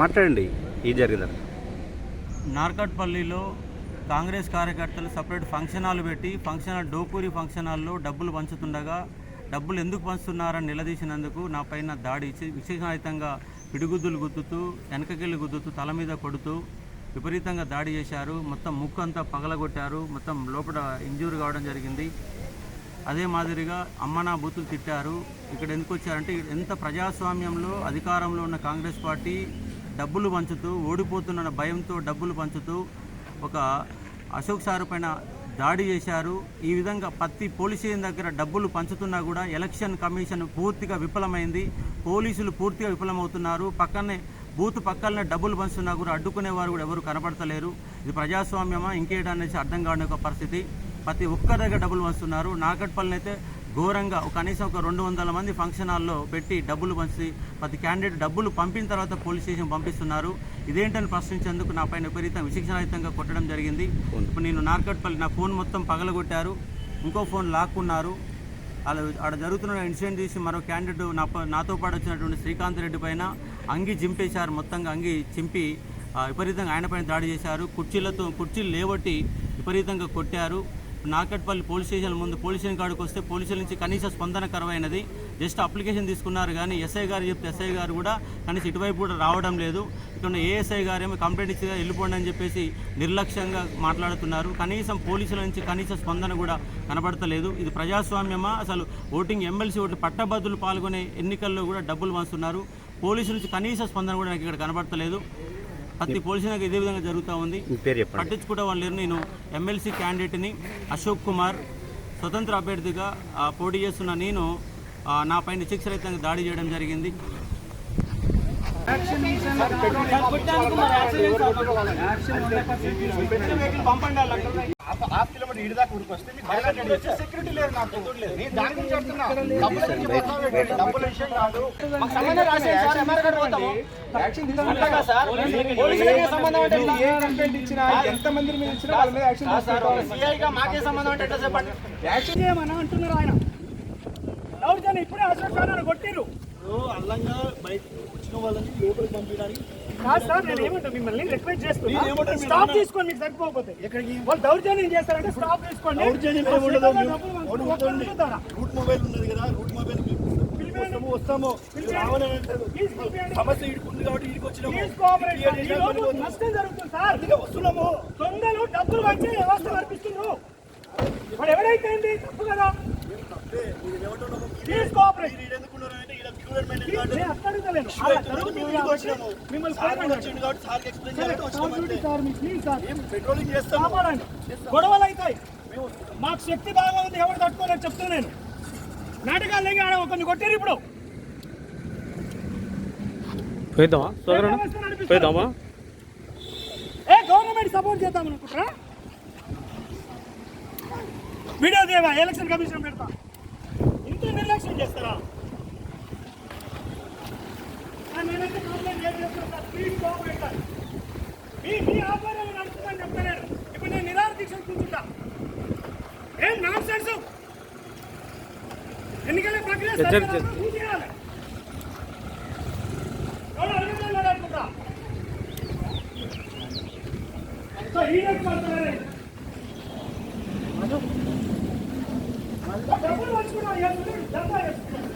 మాట్లాడండి ఈ జరిగిందని నార్కట్పల్లిలో కాంగ్రెస్ కార్యకర్తలు సపరేట్ ఫంక్షన్ హాల్ పెట్టి ఫంక్షన్ హాల్ డోకూరి ఫంక్షన్ హాల్లో డబ్బులు పంచుతుండగా డబ్బులు ఎందుకు పంచుతున్నారని నిలదీసినందుకు నా పైన దాడి ఇచ్చి విశేషాయుతంగా పిడిగుద్దులు గుద్దుతూ వెనకకెళ్ళి గుద్దుతూ తల మీద కొడుతూ విపరీతంగా దాడి చేశారు. మొత్తం ముక్కు అంతా పగలగొట్టారు. మొత్తం లోపల ఇంజూర్ కావడం జరిగింది. అదే మాదిరిగా అమ్మనా బూతులు తిట్టారు. ఇక్కడ ఎందుకు వచ్చారంటే ఎంత ప్రజాస్వామ్యంలో అధికారంలో ఉన్న కాంగ్రెస్ పార్టీ డబ్బులు పంచుతూ ఓడిపోతున్న భయంతో డబ్బులు పంచుతూ ఒక అశోక్ సార్ పైన దాడి చేశారు. ఈ విధంగా ప్రతి పోలీస్ దగ్గర డబ్బులు పంచుతున్నా కూడా ఎలక్షన్ కమిషన్ పూర్తిగా విఫలమైంది. పోలీసులు పూర్తిగా విఫలమవుతున్నారు. పక్కనే బూత్ పక్కనే డబ్బులు పంచుతున్నా కూడా అడ్డుకునే వారు కూడా ఎవరు కనపడతలేరు. ఇది ప్రజాస్వామ్యమా ఇంకేటనేసి అర్థం కాని ఒక పరిస్థితి. ప్రతి ఒక్కరి దగ్గర డబ్బులు పంచుతున్నారు. నాగట్పల్లిని అయితే ఘోరంగా ఒక కనీసం ఒక రెండు వందల మంది ఫంక్షన్ హాల్లో పెట్టి డబ్బులు పంచి ప్రతి క్యాండిడేట్ డబ్బులు పంపిన తర్వాత పోలీస్ స్టేషన్ పంపిస్తున్నారు. ఇదేంటని ప్రశ్నించేందుకు నా పైన విపరీతం విశిక్షణాయుతంగా కొట్టడం జరిగింది. ఇప్పుడు నేను నార్కట్పల్లి నా ఫోన్ మొత్తం పగలగొట్టారు. ఇంకో ఫోన్ లాక్కున్నారు. అలా ఆడ జరుగుతున్న ఇన్సిడెంట్ తీసి మరో క్యాండిడేట్ నా నాతో పాటు వచ్చినటువంటి శ్రీకాంత్ రెడ్డి పైన అంగి చింపేశారు. మొత్తంగా అంగి చింపి విపరీతంగా ఆయన పైన దాడి చేశారు. కుర్చీలతో కుర్చీలు లేవట్టి విపరీతంగా కొట్టారు. నాకట్పల్లి పోలీస్ స్టేషన్ ముందు పోలీస్ స్టేషన్ కాడికి వస్తే పోలీసుల నుంచి కనీస స్పందన కరవైనది జస్ట్ అప్లికేషన్ తీసుకున్నారు కానీ ఎస్ఐ గారు చెప్తే ఎస్ఐ గారు కూడా కనీసం ఇటువైపు కూడా రావడం లేదు. ఇక్కడ ఏఎస్ఐ గారు ఏమో కంప్లైంట్ ఇచ్చి వెళ్ళిపోండి అని చెప్పేసి నిర్లక్ష్యంగా మాట్లాడుతున్నారు. కనీసం పోలీసుల నుంచి కనీస స్పందన కూడా కనబడతలేదు. ఇది ప్రజాస్వామ్యమా? అసలు ఓటింగ్ ఎమ్మెల్సీ ఓటు పట్టభద్రులు పాల్గొనే ఎన్నికల్లో కూడా డబ్బులు పంచుతున్నారు పోలీసుల నుంచి కనీస స్పందన కూడా నాకు ఇక్కడ కనబడతలేదు. ప్రతి పోలీసులకు ఇదే విధంగా జరుగుతూ ఉంది. మీ పేరు చెప్పండి. పట్టించుకుంటే వాళ్ళు లేరు. నేను ఎమ్మెల్సీ క్యాండిడేట్ని అశోక్ కుమార్ స్వతంత్ర అభ్యర్థిగా పోటీ చేస్తున్న నేను నా పైన శిక్షరహితంగా దాడి చేయడం జరిగింది. హాఫ్ కిలోమీటర్ ఇడి దాకా ఊరికి వస్తే మీకు సెక్యూరిటీ లేదు నాకు. నేను దాని గురించి చెప్తున్నా. డబ్బుల గురించి. డబ్బుల విషయం కాదు. మాకు సంబంధం రాసేయండి సార్ గారు పోతాము అట్లాగా సార్ పోలీసులకే సంబంధం అంటే ఎట్లా? ఏ కంప్లైంట్ ఇచ్చినా ఎంత మంది మీద ఇచ్చినా వాళ్ళ మీద యాక్షన్ కాదు సార్ ఒక CI గా మాకే సంబంధం అంటే ఎట్లా చెప్పండి యాక్షన్ చేయమని అంటున్నారు ఆయన. దౌర్జన్యం ఇప్పుడే అశోక్ సార్ కొట్టిరు అల్లంగా బయట వచ్చిన వాళ్ళని లోపలికి పంపించడానికి కాదు సార్ నేను ఏమంటా మిమ్మల్ని రిక్వెస్ట్ చేస్తున్నా. స్టాప్ తీసుకోండి మీకు సరిపోకపోతే. ఎక్కడికి? వాళ్ళు దౌర్జన్యం చేస్తారంటే స్టాప్ దౌర్జన్యం తిరుగుతారా? రూట్ మొబైల్ ఉన్నది కదా రూట్ మొబైల్ వస్తాము వస్తాము. పిలిపియండి. సమస్య ఇడికి ఉంది కాబట్టి ఇడికి వచ్చినాము. నష్టం జరుగుతుంది సార్ అందుకే వస్తున్నాము దొంగలు డబ్బులు వచ్చి వ్యవస్థ కల్పిస్తున్నారు ఇప్పుడు ఎవరైతే ఏంటి? తప్పు కదా ప్లీజ్ కోఆపరేట్ మీరు ఈడ ఎందుకున్నారు అంటే ఈడ cure and maintain please card నేను అర్థం ఇష్యూ అవుతుంది. మేము ఇడికి వచ్చినాము. మిమ్మల్ని సార్ కోఆపరేట్ వచ్చిండు కాబట్టి సార్కి ఎక్స్ప్లెయిన్ సరే, చేయాలంటే వచ్చినాము కాంపిటీ అంతే. సార్ మీకు ప్లీజ్ సార్ మేము పెట్రోలింగ్ గొడవలు అవుతాయి మాకు శక్తి బాగా ఉంది ఎవరు తట్టుకోలేదు చెప్తున్నా నేను. నాటకాలు లేక ఆడ ఒకరిని కొట్టారు ఇప్పుడు. పోయిద్దామా. పోయిద్దామా? ఏ గవర్నమెంట్ సపోర్ట్ చేద్దాం అనుకుంటారా వీడియో దేవా ఎలక్షన్ కమిషన్ పెడతా. ఇంత నిర్లక్ష్యం చేస్తారా? ఆ, నేనైతే కంప్లైంట్ ఏం చేస్తున్నా సార్? Please cooperate sir. మీ మీ ఇప్పుడు నేను నిరాహార దీక్ష కూర్చుంటా ఏం నాన్ సెన్స్ ఎన్నికల ప్రక్రియ చేయాలి. అనుకుంటా సో ఈ రోజు మాత్రమే. డబ్బులు పంచుకున్నాం, ఏం డబ్బా వేసుకున్నాం.